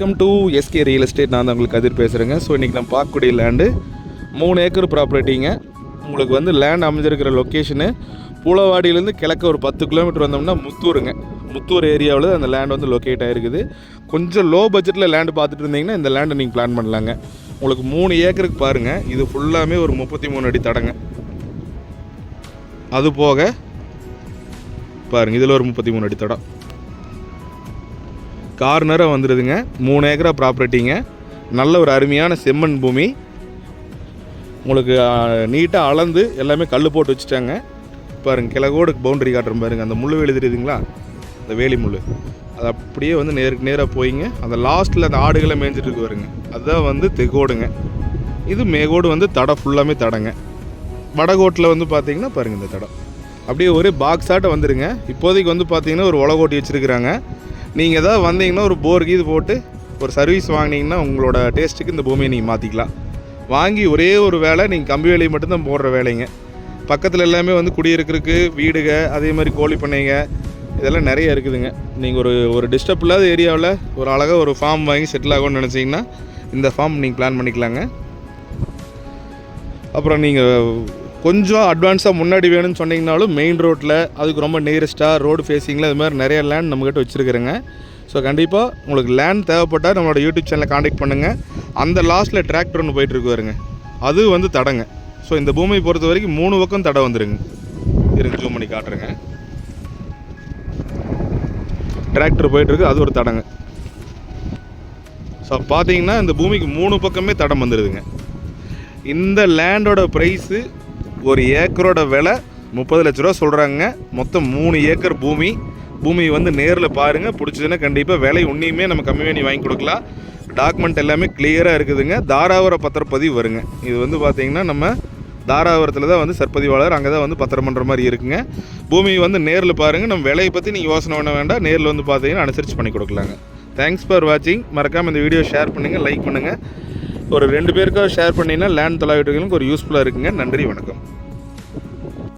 Welcome to SK real estate நான் தான் உங்களுக்கு கதிர் பேசுகிறேங்க ஸோ இன்றைக்கி நம்ம பார்க்கக்கூடிய லேண்டு மூணு ஏக்கர் ப்ராப்பர்ட்டிங்க உங்களுக்கு வந்து லேண்ட் அமைஞ்சிருக்கிற லொக்கேஷனு பூலவாடியிலேருந்து கிழக்க ஒரு பத்து கிலோமீட்டர் வந்தோம்னா முத்தூருங்க. முத்தூர் ஏரியாவில் அந்த லேண்ட் வந்து லொக்கேட் ஆகிருக்குது கொஞ்சம் லோ பட்ஜெட்டில் லேண்டு பார்த்துட்டு இருந்தீங்கன்னா இந்த லேண்டை நீங்கள் பிளான் பண்ணலாங்க. உங்களுக்கு மூணு ஏக்கருக்கு பாருங்கள் இது ஃபுல்லாமே ஒரு முப்பத்தி மூணு அடி தடங்க. அது போக பாருங்கள் இதில் ஒரு முப்பத்தி மூணு அடி தடம். கார்னராக வந்துடுதுங்க மூணு ஏக்கரா ப்ராப்பர்ட்டிங்க. நல்ல ஒரு அருமையான செம்மண் பூமி. உங்களுக்கு நீட்டாக அளந்து எல்லாமே கல் போட்டு வச்சுட்டாங்க. பாருங்க கிழக்கோடு பவுண்டரி காட்டுறோம் பாருங்கள் அந்த முள் எழுதிடுதுங்களா? அந்த வேலி முள் அது அப்படியே வந்து நேருக்கு நேராக போயிங்க. அந்த லாஸ்ட்டில் அந்த ஆடுகளை மேய்ஞ்சிட்டு இருக்கு பாருங்க. அதுதான் வந்து தெகோடுங்க. இது மேகோடு வந்து தடை ஃபுல்லாமே தடங்க. வடகோட்டில் வந்து பார்த்தீங்கன்னா பாருங்க இந்த தடம். அப்படியே ஒரு பாக்ஸாட்ட வந்துடுங்க இப்போதைக்கு வந்து பார்த்தீங்கன்னா ஒரு ஒலகோட்டி வச்சுருக்குறாங்க. நீங்கள் ஏதாவது வந்தீங்கன்னா ஒரு போர் கீது போட்டு ஒரு சர்வீஸ் வாங்கினீங்கன்னா உங்களோட டேஸ்ட்டுக்கு இந்த பூமியை நீங்கள் மாற்றிக்கலாம் வாங்கி ஒரே ஒரு வேலை நீங்கள் கம்பி வேலையை மட்டும்தான் போடுற வேலைங்க. பக்கத்தில் எல்லாமே வந்து குடியிருக்கிறதுக்கு வீடுக அதே மாதிரி கோழி பண்ணைங்க இதெல்லாம் நிறைய இருக்குதுங்க. நீங்கள் ஒரு ஒரு டிஸ்டர்ப் இல்லாத ஏரியாவில் ஒரு அழகாக ஒரு ஃபார்ம் வாங்கி செட்டில் ஆகும்னு நினச்சிங்கன்னா இந்த ஃபார்ம் நீங்கள் பிளான் பண்ணிக்கலாங்க. அப்புறம் நீங்கள் கொஞ்சம் அட்வான்ஸாக முன்னாடி வேணும்னு சொன்னிங்கனாலும் மெயின் ரோட்டில் அதுக்கு ரொம்ப நியரஸ்ட்டாக ரோடு ஃபேஸிங்கில் இது மாதிரி நிறைய லேண்ட் நம்மக்கிட்ட வச்சுருக்குறேங்க. ஸோ கண்டிப்பாக உங்களுக்கு லேண்ட் தேவைப்பட்டால் நம்மளோட யூடியூப் சேனலை காண்டாக்ட் பண்ணுங்கள் அந்த லாஸ்ட்டில் டிராக்டர் ஒன்று போயிட்டுருக்கு வருங்க அது வந்து தடங்க. ஸோ இந்த பூமியை பொறுத்த வரைக்கும் மூணு பக்கம் தடை வந்துருங்க. இருங்க ஜூம் பண்ணி காட்டுறேங்க. டிராக்டர் போயிட்டுருக்கு அது ஒரு தடங்க. ஸோ பார்த்தீங்கன்னா இந்த பூமிக்கு மூணு பக்கமே தடம் வந்துடுதுங்க இந்த லேண்டோட ப்ரைஸு ஒரு ஏக்கரோட விலை முப்பது லட்ச ரூபா சொல்கிறாங்க மொத்தம் மூணு ஏக்கர் பூமி. பூமி வந்து நேரில் பாருங்கள் பிடிச்சதுன்னா கண்டிப்பாக விலை ஒன்றையுமே நம்ம கம்மி பண்ணி வாங்கி கொடுக்கலாம். டாக்குமெண்ட் எல்லாமே கிளியராக இருக்குதுங்க. தாராவர பத்திரப்பதிவு வருங்க. இது வந்து பார்த்திங்கன்னா நம்ம தாராவரத்தில் தான் வந்து சற்பதிவாளர் அங்கே தான் வந்து பத்திரம் பண்ணுற மாதிரி இருக்குங்க. பூமி வந்து நேரில் பாருங்கள் நம்ம விலையை பற்றி நீங்கள் யோசனை பண்ண வேண்டாம். நேரில் வந்து பார்த்தீங்கன்னா அனுசரித்து பண்ணி கொடுக்கலாங்க. தேங்க்ஸ் ஃபார் வாட்சிங் மறக்காமல் இந்த வீடியோ ஷேர் பண்ணுங்கள் லைக் பண்ணுங்கள் ஒரு ரெண்டு பேருக்காக ஷேர் பண்ணிங்கன்னா லேண்ட் தொலைவிட்டுகளுக்கு ஒரு யூஸ்ஃபுல்லாக இருக்குங்க. நன்றி வணக்கம்.